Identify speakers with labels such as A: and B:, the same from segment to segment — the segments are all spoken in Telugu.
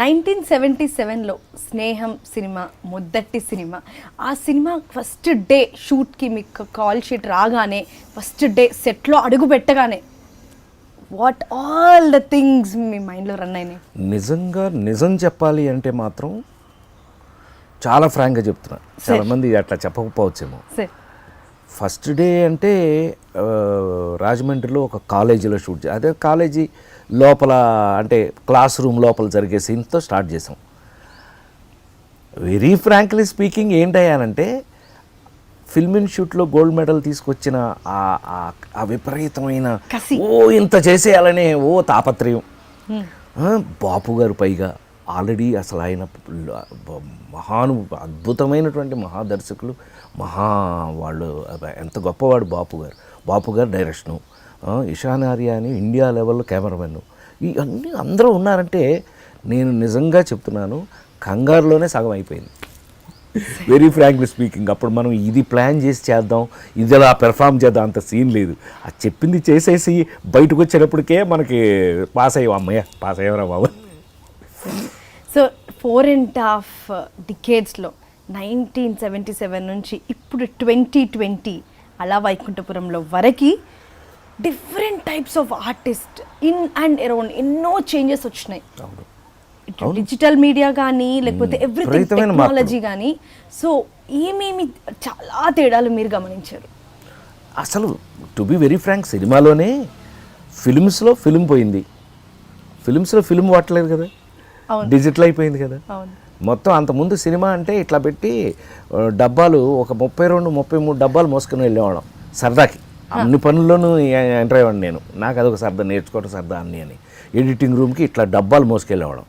A: నైన్టీన్ సెవెంటీ సెవెన్లో స్నేహం సినిమా మొదటి సినిమా. ఆ సినిమా ఫస్ట్ డే షూట్కి మీకు కాల్ షీట్ రాగానే ఫస్ట్ డే సెట్లో అడుగు పెట్టగానే వాట్ ఆల్ ద థింగ్స్ మీ మైండ్లో రన్ అయినాయి.
B: నిజంగా నిజం చెప్పాలి అంటే మాత్రం చాలా ఫ్రాంక్గా చెప్తున్నా. చాలామంది అట్లా చెప్పకపోవచ్చేమో. ఫస్ట్ డే అంటే రాజమండ్రిలో ఒక కాలేజీలో షూట్ అదే కాలేజీ లోపల అంటే క్లాస్ రూమ్ లోపల జరిగే సీన్తో స్టార్ట్ చేసాం. వెరీ ఫ్రాంక్లీ స్పీకింగ్ ఏంటయ్యానంటే ఫిల్మ్ ఇన్స్టిట్యూట్లో గోల్డ్ మెడల్ తీసుకొచ్చిన ఆ- విపరీతమైన. ఓ ఇంత చేసేయాలనే ఓ తాపత్రయం. బాపు గారు పైగా ఆల్రెడీ అసలు ఆయన మహాను అద్భుతమైనటువంటి మహాదర్శకులు మహా వాళ్ళు ఎంత గొప్పవాడు బాపు గారు. బాపు గారు డైరెక్షను. ఇషాన్ ఆర్య అని ఇండియా లెవెల్లో కెమెరామెన్. ఇవన్నీ అందరూ ఉన్నారంటే నేను నిజంగా చెప్తున్నాను కంగారులోనే సగం అయిపోయింది. వెరీ ఫ్రాంక్లీ స్పీకింగ్ అప్పుడు మనం ఇది ప్లాన్ చేసి చేద్దాం ఇది అలా పెర్ఫామ్ చేద్దాం అంత సీన్ లేదు. అది చెప్పింది చేసేసి బయటకు వచ్చేటప్పటికే మనకి పాస్ అయ్యాం. అమ్మయ్య పాస్ అయ్యారా బాబు.
A: సో ఫోర్ అండ్ హాఫ్ డికేడ్స్లో నైన్టీన్ సెవెంటీ సెవెన్ నుంచి ఇప్పుడు ట్వంటీ ట్వంటీ అలా వైకుంఠపురంలో వరకు different types of artist in and around ఎన్నో చేంజెస్ వచ్చినాయి. డిజిటల్ మీడియా కానీ లేకపోతే ఎవ్రీథింగ్ టెక్నాలజీ కానీ సో ఏమేమి చాలా తేడాలు మీరు గమనించారు?
B: అసలు టు బి వెరీ ఫ్రాంక్ సినిమాలోనే ఫిల్మ్స్లో ఫిల్మ్ పోయింది. ఫిల్మ్స్లో ఫిల్మ్ వాడలేదు కదా.
A: అవును.
B: డిజిటల్ అయిపోయింది కదా. మొత్తం అంతకుముందు సినిమా అంటే ఇట్లా పెట్టి డబ్బాలు ఒక ముప్పై రెండు ముప్పై మూడు డబ్బాలు మోసుకుని వెళ్ళేవాళ్ళం సరదాకి. అన్ని పనుల్లోనూ ఎంటర్ అయ్యేవాడిని నేను. నాకు అదొక సరదా నేర్చుకోవడం సరదా అన్ని అని. ఎడిటింగ్ రూమ్కి ఇట్లా డబ్బాలు మోసుకెళ్ళేవాళ్ళం.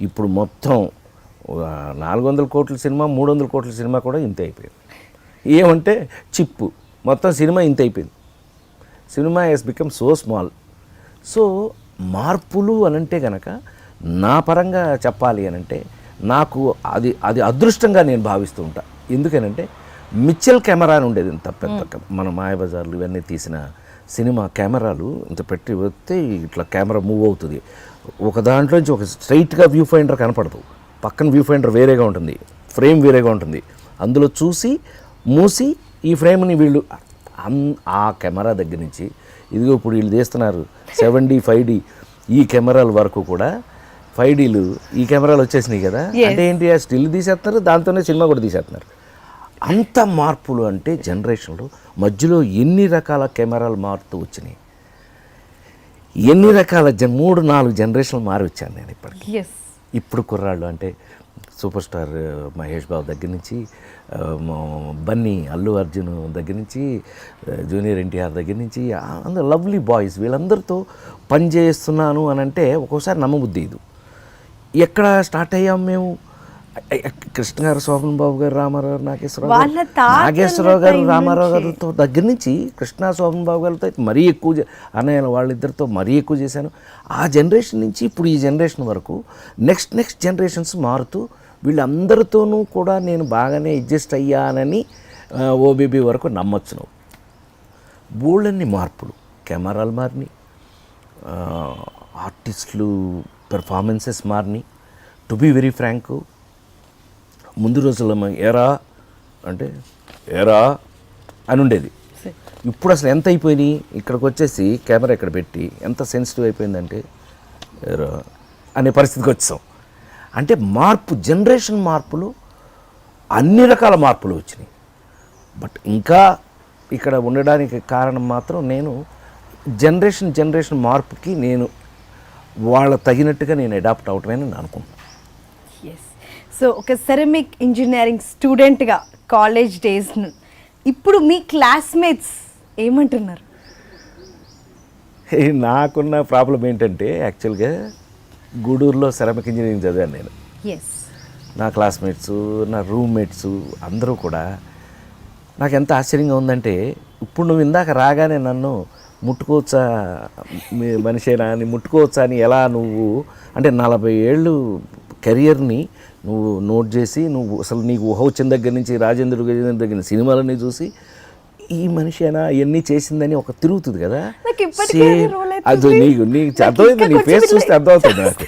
B: ఇప్పుడు మొత్తం ఒక నాలుగు వందల కోట్ల సినిమా మూడు వందల కోట్ల సినిమా కూడా ఇంత అయిపోయింది. ఏమంటే చిప్పు. మొత్తం సినిమా ఇంత అయిపోయింది. Cinema has become so small so మార్పులు అనంటే గనక నా పరంగా చెప్పాలి అనంటే నాకు అది అది అదృష్టంగా నేను భావిస్తూ ఉంటా. ఎందుకనంటే మిచ్చల్ కెమెరా అని ఉండేది ఇంత పెద్ద మన మాయబజార్లు ఇవన్నీ తీసిన సినిమా కెమెరాలు ఇంత పెట్టి వస్తే ఇట్లా కెమెరా మూవ్ అవుతుంది. ఒక దాంట్లోంచి ఒక స్ట్రైట్గా వ్యూ ఫైండర్ కనపడదు. పక్కన వ్యూ ఫైండర్ వేరేగా ఉంటుంది. ఫ్రేమ్ వేరేగా ఉంటుంది. అందులో చూసి మూసి ఈ ఫ్రేమ్ని వీళ్ళు అన్ ఆ కెమెరా దగ్గర నుంచి ఇదిగో ఇప్పుడు వీళ్ళు తీస్తున్నారు సెవెన్ డి ఫైవ్ డి ఈ కెమెరాల వరకు కూడా ఫైవ్ డీలు ఈ కెమెరాలు వచ్చేసినాయి కదా. అంటే ఏంటి? ఆ స్టిల్ తీసేస్తున్నారు దాంతోనే సినిమా కూడా తీసేస్తున్నారు. అంత మార్పులు అంటే జనరేషన్లో మధ్యలో ఎన్ని రకాల కెమెరాలు మారుతూ వచ్చినాయి? ఎన్ని రకాల జన్ మూడు నాలుగు జనరేషన్లు మారి వచ్చాను నేను ఇప్పటికి.
A: ఎస్
B: ఇప్పుడు కుర్రాళ్ళు అంటే సూపర్ స్టార్ మహేష్ బాబు దగ్గర నుంచి బన్నీ అల్లు అర్జున్ దగ్గర నుంచి జూనియర్ ఎన్టీఆర్ దగ్గర నుంచి అందరు లవ్లీ బాయ్స్ వీళ్ళందరితో పని చేస్తున్నాను అని అంటే ఒక్కోసారి నమ్మబుద్ధి ఇది. ఎక్కడ స్టార్ట్ అయ్యాం మేము? కృష్ణ గారు శోభన్ బాబు గారు రామారావు గారు నాగేశ్వరరావు నాగేశ్వరరావు గారు రామారావు. గారితో దగ్గర నుంచి కృష్ణ శోభన్ బాబు గారితో అయితే మరీ ఎక్కువ అన్నయ్య వాళ్ళిద్దరితో మరీ ఎక్కువ చేశాను. ఆ జనరేషన్ నుంచి ఇప్పుడు ఈ జనరేషన్ వరకు నెక్స్ట్ నెక్స్ట్ జనరేషన్స్ మారుతూ వీళ్ళందరితోనూ కూడా నేను బాగానే అడ్జస్ట్ అయ్యానని ఓబీబీ వరకు నమ్మొచ్చు నువ్వు. బోళ్ళన్ని మార్పులు కెమెరాలు మారినాయి ఆ, ఆర్టిస్టులు పెర్ఫార్మెన్సెస్ మారినాయి. టు బీ వెరీ ఫ్రాంక్ ముందు రోజుల్లో ఏరా అంటే ఏరా అని ఉండేది. ఇప్పుడు అసలు ఎంత అయిపోయినాయి? ఇక్కడికి వచ్చేసి కెమెరా ఇక్కడ పెట్టి ఎంత సెన్సిటివ్ అయిపోయిందంటే ఏరా అనే పరిస్థితికి వచ్చాం. అంటే మార్పు జనరేషన్ మార్పులు అన్ని రకాల మార్పులు వచ్చినాయి. బట్ ఇంకా ఇక్కడ ఉండడానికి కారణం మాత్రం నేను జనరేషన్ జనరేషన్ మార్పుకి నేను వాళ్ళ తగినట్టుగా నేను అడాప్ట్ అవటమే నేను అనుకుంటున్నాను.
A: సో ఒక సెరమిక్ ఇంజనీరింగ్ స్టూడెంట్గా కాలేజ్ డేస్ ఇప్పుడు మీ క్లాస్మేట్స్ ఏమంటున్నారు?
B: నాకున్న ప్రాబ్లం ఏంటంటే యాక్చువల్గా గూడూరులో సెరమిక్ ఇంజనీరింగ్ చదివాను నేను.
A: ఎస్
B: నా క్లాస్మేట్స్ నా రూమ్మేట్స్ అందరూ కూడా నాకు ఎంత ఆశ్చర్యంగా ఉందంటే ఇప్పుడు నువ్వు ఇందాక రాగానే నన్ను ముట్టుకోవచ్చా మనిషేనా అని ముట్టుకోవచ్చా అని ఎలా నువ్వు అంటే నలభై ఏళ్ళు కెరియర్ని నువ్వు నోట్ చేసి నువ్వు అసలు నీకు ఊహ వచ్చిన దగ్గర నుంచి రాజేంద్ర గజేంద్ర దగ్గర సినిమాలన్నీ చూసి ఈ మనిషేనా ఇవన్నీ చేసిందని ఒక తిరుగుతుంది కదా.
A: అది
B: నీకు నీకు అర్థమైంది నీ ఫేస్ చూస్తే అర్థమవుతుంది నాకు.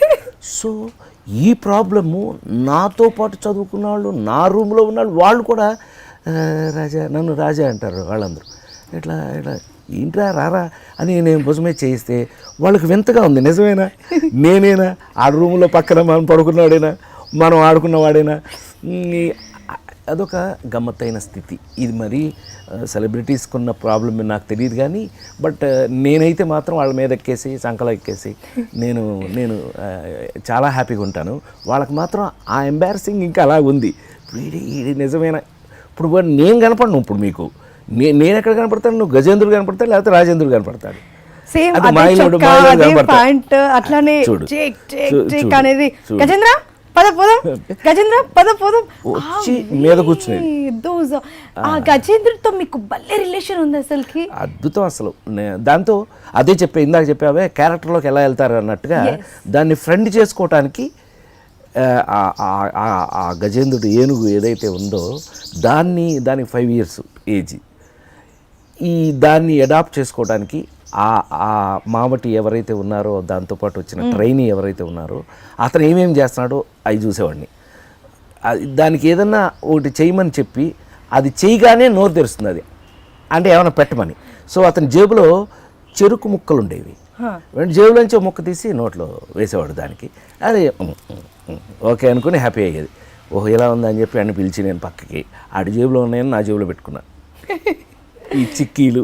B: సో ఈ ప్రాబ్లము నాతో పాటు చదువుకున్న వాళ్ళు నా రూమ్లో ఉన్న వాళ్ళు కూడా "ఆ, రాజా నన్ను రాజా అంటారు వాళ్ళందరూ. ఇట్లా ఇట్లా ఏంట్రా రారా అని నేను భుజమే చేయిస్తే వాళ్ళకి వింతగా ఉంది. నిజమేనా? నేనేనా? ఆ రూమ్లో పక్కన మనం పడుకున్నవాడేనా? మనం ఆడుకున్నవాడేనా? అదొక గమ్మత్తైన స్థితి. ఇది మరి సెలబ్రిటీస్కి ఉన్న ప్రాబ్లం నాకు తెలియదు కానీ బట్ నేనైతే మాత్రం వాళ్ళ మీద ఎక్కేసి సంకలో ఎక్కేసి నేను నేను చాలా హ్యాపీగా ఉంటాను. వాళ్ళకి మాత్రం ఆ ఎంబారసింగ్ ఇంకా అలా ఉంది. వీడి నిజమేనా? ఇప్పుడు నేను కనపడను ఇప్పుడు మీకు. నేను ఎక్కడ కనపడతాను? నువ్వు గజేంద్రుడు కనపడతాడు లేకపోతే రాజేంద్రుడు కనపడతాడు?
A: సేమ్
B: అది
A: చొక్కా అదే. ప్యాంట్ అట్లానే. Check check check. అనేది. గజేంద్ర పద పోదాం. గజేంద్ర పద పోదాం.
B: వచ్చి మీద కూర్చునేది.
A: దోస్. ఆ. గజేంద్రతో మీకు భలే రిలేషన్ ఉంది అసలుకి.
B: అద్భుతం అసలు. దాంతో అదే చెప్పే ఇందాక చెప్పావే క్యారెక్టర్లోకి ఎలా వెళ్తారు అన్నట్టుగా దాన్ని ఫ్రెండ్ చేసుకోవటానికి ఆ గజేంద్రుడు ఏనుగు ఏదైతే ఉందో దాన్ని దానికి ఫైవ్ ఇయర్స్ ఏజ్ ఈ దాన్ని అడాప్ట్ చేసుకోవడానికి ఆ ఆ మామటి ఎవరైతే ఉన్నారో దాంతోపాటు వచ్చిన ట్రైనీ ఎవరైతే ఉన్నారో అతను ఏమేమి చేస్తున్నాడో అవి చూసేవాడిని. అది దానికి ఏదన్నా ఒకటి చేయమని చెప్పి అది చేయగానే నోరు తెరుస్తుంది అది. అంటే ఏమైనా పెట్టమని. సో అతని జేబులో చెరుకు ముక్కలు ఉండేవి. జేబులోంచి ముక్క తీసి నోట్లో వేసేవాడు దానికి. అది ఓకే అనుకుని హ్యాపీ అయ్యేది. ఓహో ఇలా ఉందని చెప్పి అన్ని పిలిచి నేను పక్కకి ఆడి జేబులో ఉన్నాయని నా జేబులో పెట్టుకున్నా. ఈ చిక్కీలు.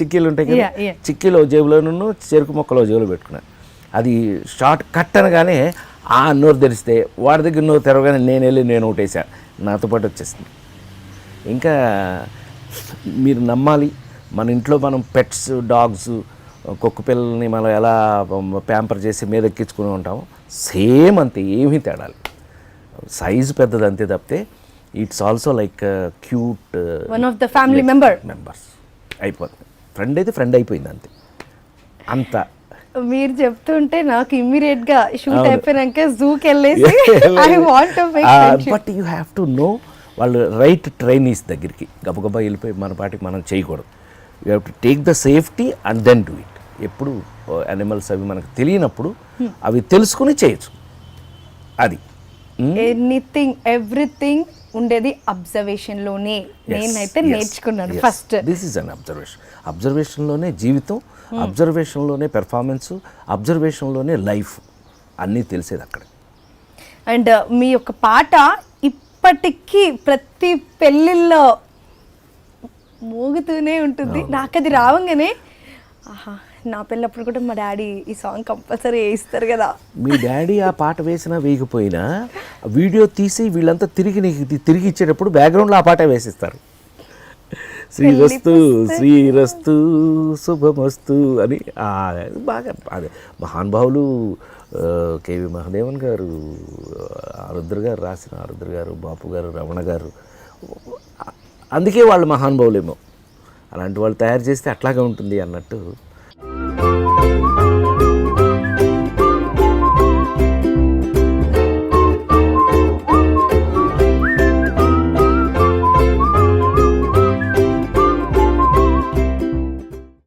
B: చిక్కీలు ఉంటాయి కదా. చిక్కీలో జేబులోనూ చెరుకు మొక్కలో జేబులో పెట్టుకున్నాను అది షార్ట్ కట్ అనగానే ఆ నోరు తెరిస్తే వాడి దగ్గర నోరు తెరవగానే నేను వెళ్ళి నేను ఒకటేసా. నాతో పాటు వచ్చేసింది. ఇంకా మీరు నమ్మాలి మన ఇంట్లో మనం పెట్స్ డాగ్స్ కుక్క పిల్లల్ని మనం ఎలా ప్యాంపర్ చేసి మీద ఎక్కించుకుని ఉంటామో సేమ్ అంతే ఏమీ తేడాలి. సైజు పెద్దది అంతే తప్పితే it's also like cute
A: one of the family member
B: members అయిపోతుంది ఫ్రెండ్ అయితే ఫ్రెండ్ అయిపోయింది అంతే. అంత.
A: మీరు చెప్తుంటే నాకు ఇమ్మీడియట్గా షూట్. అయిపోయినాక జూకి వెళ్ళేసి. I want
B: but you have to know వాళ్ళు రైట్ ట్రైనీస్ దగ్గరికి. గబగబా వెళ్ళిపోయి మన పాటికి మనం చేయకూడదు. You have to take the safety and then do it ఎప్పుడు అనిమల్స్ అవి మనకు తెలియనప్పుడు అవి తెలుసుకుని చేయొచ్చు. అది.
A: ఎనీథింగ్ ఎవ్రీథింగ్ ఉండేది అబ్జర్వేషన్లోనే. నేనైతే నేర్చుకున్నాను first
B: this is an observation అబ్జర్వేషన్లోనే జీవితం అబ్జర్వేషన్లోనే పెర్ఫార్మెన్స్ అబ్జర్వేషన్లోనే లైఫ్ అన్నీ తెలిసేది అక్కడ.
A: అండ్ మీ యొక్క పాట ఇప్పటికీ ప్రతి పెళ్ళిళ్ళలో మోగుతూనే ఉంటుంది. నాకు అది రావంగానే ఆహా నా పెళ్ళప్పుడు కూడా మా డాడీ ఈ సాంగ్ కంపల్సరీ వేయిస్తారు కదా.
B: మీ డాడీ ఆ పాట వేసినా వేయకపోయినా వీడియో తీసి వీళ్ళంతా తిరిగి నీకు తిరిగి ఇచ్చేటప్పుడు బ్యాక్గ్రౌండ్లో ఆ పాట వేసిస్తారు. శ్రీరస్తు శ్రీరస్తు శుభమస్తు అని బాగా అదే మహానుభావులు కేవి మహాదేవన్ గారు ఆరుద్ర గారు రాసిన ఆరుద్ర గారు బాపు గారు రమణ గారు అందుకే వాళ్ళు మహానుభావులేమో అలాంటి వాళ్ళు తయారు చేస్తే అట్లాగే ఉంటుంది అన్నట్టు